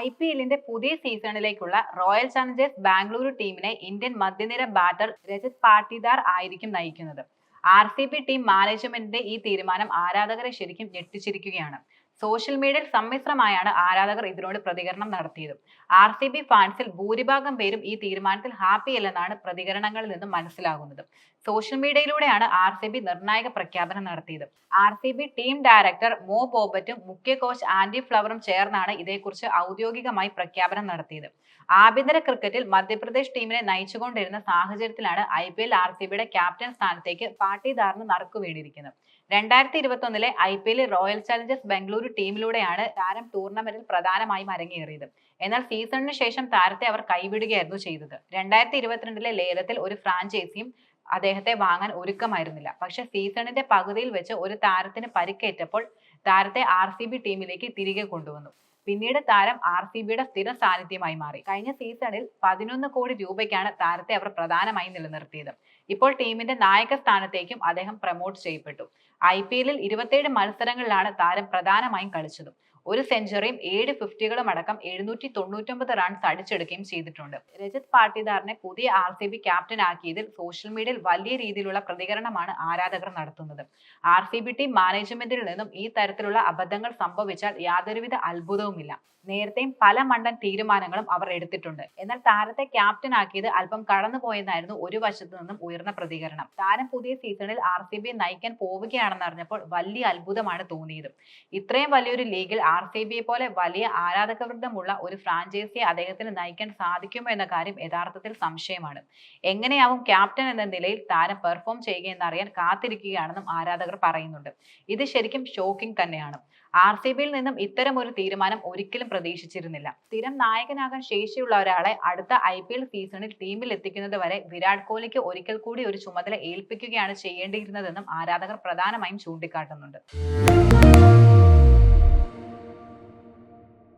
I P എല്ലിന്റെ പുതിയ സീസണിലേക്കുള്ള royal Challengers Bengaluru ടീമിനെ ഇന്ത്യൻ മധ്യനിര ബാറ്റർ രജത് പാട്ടിദാർ ആയിരിക്കും നയിക്കുന്നത്. ആർ സി ബി ടീം മാനേജ്മെന്റിന്റെ ഈ തീരുമാനം ആരാധകരെ ശരിക്കും ഞെട്ടിച്ചിരിക്കുകയാണ്. സോഷ്യൽ മീഡിയയിൽ സമ്മിശ്രമായാണ് ആരാധകർ ഇതിനോട് പ്രതികരണം നടത്തിയത്. ആർ സി ബി ഫാൻസിൽ ഭൂരിഭാഗം പേരും ഈ തീരുമാനത്തിൽ ഹാപ്പി അല്ലെന്നാണ് പ്രതികരണങ്ങളിൽ നിന്നും മനസ്സിലാകുന്നത്. സോഷ്യൽ മീഡിയയിലൂടെയാണ് ആർ സി ബി നിർണായക പ്രഖ്യാപനം നടത്തിയത്. R C B team director Mo ബോബറ്റും മുഖ്യ കോച്ച് ആൻഡി ഫ്ലവറും ചേർന്നാണ് ഇതേക്കുറിച്ച് ഔദ്യോഗികമായി പ്രഖ്യാപനം നടത്തിയത്. ആഭ്യന്തര ക്രിക്കറ്റിൽ മധ്യപ്രദേശ് ടീമിനെ നയിച്ചുകൊണ്ടിരുന്ന സാഹചര്യത്തിലാണ് I P L R C ബിയുടെ ക്യാപ്റ്റൻ സ്ഥാനത്തേക്ക് പാട്ടിദാറിന് നറുക്കു വീണിരിക്കുന്നത് രണ്ടായിരത്തി ഇരുപത്തി ഒന്നിലെ ഐ പി എല്ലിൽ റോയൽ ചലഞ്ചേഴ്സ് ബംഗളൂരു ടീമിലൂടെയാണ് താരം ടൂർണമെന്റിൽ പ്രധാനമായും അരങ്ങേറിയത്. എന്നാൽ സീസണിന് ശേഷം താരത്തെ അവർ കൈവിടുകയായിരുന്നു ചെയ്തത്. രണ്ടായിരത്തി ഇരുപത്തിരണ്ടിലെ ലേലത്തിൽ ഒരു ഫ്രാഞ്ചൈസിയും അദ്ദേഹത്തെ വാങ്ങാൻ ഒരുക്കമായിരുന്നില്ല. പക്ഷെ സീസണിന്റെ പകുതിയിൽ വെച്ച് ഒരു താരത്തിന് പരിക്കേറ്റപ്പോൾ താരത്തെ ആർ ടീമിലേക്ക് തിരികെ കൊണ്ടുവന്നു. പിന്നീട് താരം ആർ സി ബിയുടെ സ്ഥിര സാന്നിധ്യമായി മാറി. കഴിഞ്ഞ സീസണിൽ പതിനൊന്ന് കോടി രൂപയ്ക്കാണ് താരത്തെ അവർ പ്രധാനമായി നിലനിർത്തിയത്. ഇപ്പോൾ ടീമിന്റെ നായക സ്ഥാനത്തേക്കും അദ്ദേഹം പ്രമോട്ട് ചെയ്യപ്പെട്ടു. ഐ പി എല്ലിൽ ഇരുപത്തിയേഴ് മത്സരങ്ങളിലാണ് താരം പ്രധാനമായും കളിച്ചത്. ഒരു സെഞ്ചുറിയും ഏഴ് ഫിഫ്റ്റികളും അടക്കം എഴുന്നൂറ്റി തൊണ്ണൂറ്റൊമ്പത് റൺസ് അടിച്ചെടുക്കുകയും ചെയ്തിട്ടുണ്ട്. രജത് പാട്ടിദാറിനെ പുതിയ ആർ സി ബി ക്യാപ്റ്റൻ ആക്കിയതിൽ സോഷ്യൽ മീഡിയയിൽ വലിയ രീതിയിലുള്ള പ്രതികരണമാണ് ആരാധകർ നടത്തുന്നത്. ആർ സി ബി ടീം മാനേജ്മെന്റിൽ നിന്നും ഈ തരത്തിലുള്ള അബദ്ധങ്ങൾ സംഭവിച്ചാൽ യാതൊരുവിധ അത്ഭുതവുമില്ല. നേരത്തെയും പല മണ്ടൻ തീരുമാനങ്ങളും അവർ എടുത്തിട്ടുണ്ട്. എന്നാൽ താരത്തെ ക്യാപ്റ്റൻ ആക്കിയത് അല്പം കടന്നുപോയെന്നായിരുന്നു ഒരു വശത്തു നിന്നും ഉയർന്ന പ്രതികരണം. താരം പുതിയ സീസണിൽ ആർ സി ബി നയിക്കാൻ പോവുകയാണെന്നറിഞ്ഞപ്പോൾ വലിയ അത്ഭുതമാണ് തോന്നിയത്. ഇത്രയും വലിയൊരു ലീഗിൽ ആർ സി പോലെ വലിയ ആരാധകവൃന്ദമുള്ള ഒരു ഫ്രാഞ്ചൈസിയെ അദ്ദേഹത്തിന് നയിക്കാൻ സാധിക്കുമോ എന്ന കാര്യം യഥാർത്ഥത്തിൽ സംശയമാണ്. എങ്ങനെയാവും ക്യാപ്റ്റൻ എന്ന നിലയിൽ താരം പെർഫോം ചെയ്യുകയെന്നറിയാൻ കാത്തിരിക്കുകയാണെന്നും ആരാധകർ പറയുന്നുണ്ട്. ഇത് ശരിക്കും ഷോക്കിംഗ് തന്നെയാണ്. ആർ സി ബിയിൽ നിന്നും ഇത്തരം ഒരു തീരുമാനം ഒരിക്കലും പ്രതീക്ഷിച്ചിരുന്നില്ല. സ്ഥിരം നായകനാകാൻ ശേഷിയുള്ള ഒരാളെ അടുത്ത ഐ പി എൽ സീസണിൽ ടീമിൽ എത്തിക്കുന്നത് വരെ വിരാട് കോഹ്ലിക്ക് ഒരിക്കൽ കൂടി ഒരു ചുമതല ഏൽപ്പിക്കുകയാണ് ചെയ്യേണ്ടിയിരുന്നതെന്നും ആരാധകർ പ്രധാനമായും ചൂണ്ടിക്കാട്ടുന്നുണ്ട്.